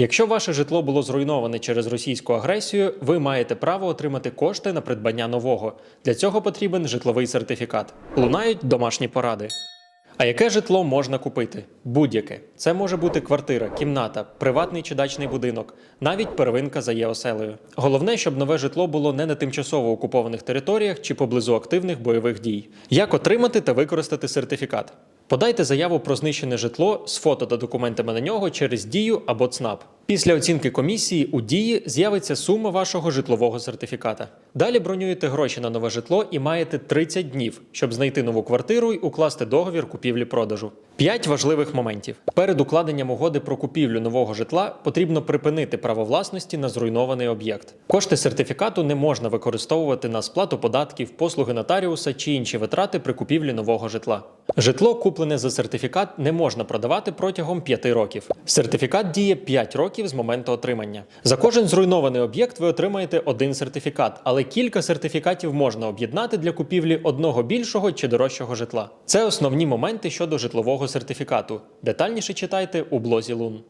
Якщо ваше житло було зруйноване через російську агресію, ви маєте право отримати кошти на придбання нового. Для цього потрібен житловий сертифікат. Лунають домашні поради. А яке житло можна купити? Будь-яке. Це може бути квартира, кімната, приватний чи дачний будинок, навіть первинка за є оселею. Головне, щоб нове житло було не на тимчасово окупованих територіях чи поблизу активних бойових дій. Як отримати та використати сертифікат? Подайте заяву про знищене житло з фото та документами на нього через дію або ЦНАП. Після оцінки комісії у дії з'явиться сума вашого житлового сертифіката. Далі бронюєте гроші на нове житло і маєте 30 днів, щоб знайти нову квартиру й укласти договір купівлі-продажу. П'ять важливих моментів. Перед укладенням угоди про купівлю нового житла потрібно припинити право власності на зруйнований об'єкт. Кошти сертифікату не можна використовувати на сплату податків, послуги нотаріуса чи інші витрати при купівлі нового житла. Житло, куплене за сертифікат, не можна продавати протягом 5 років. Сертифікат діє 5 років з моменту отримання. За кожен зруйнований об'єкт ви отримаєте один сертифікат, але кілька сертифікатів можна об'єднати для купівлі одного більшого чи дорожчого житла. Це основні моменти щодо житлового сертифікату. Детальніше читайте у блозі Лун.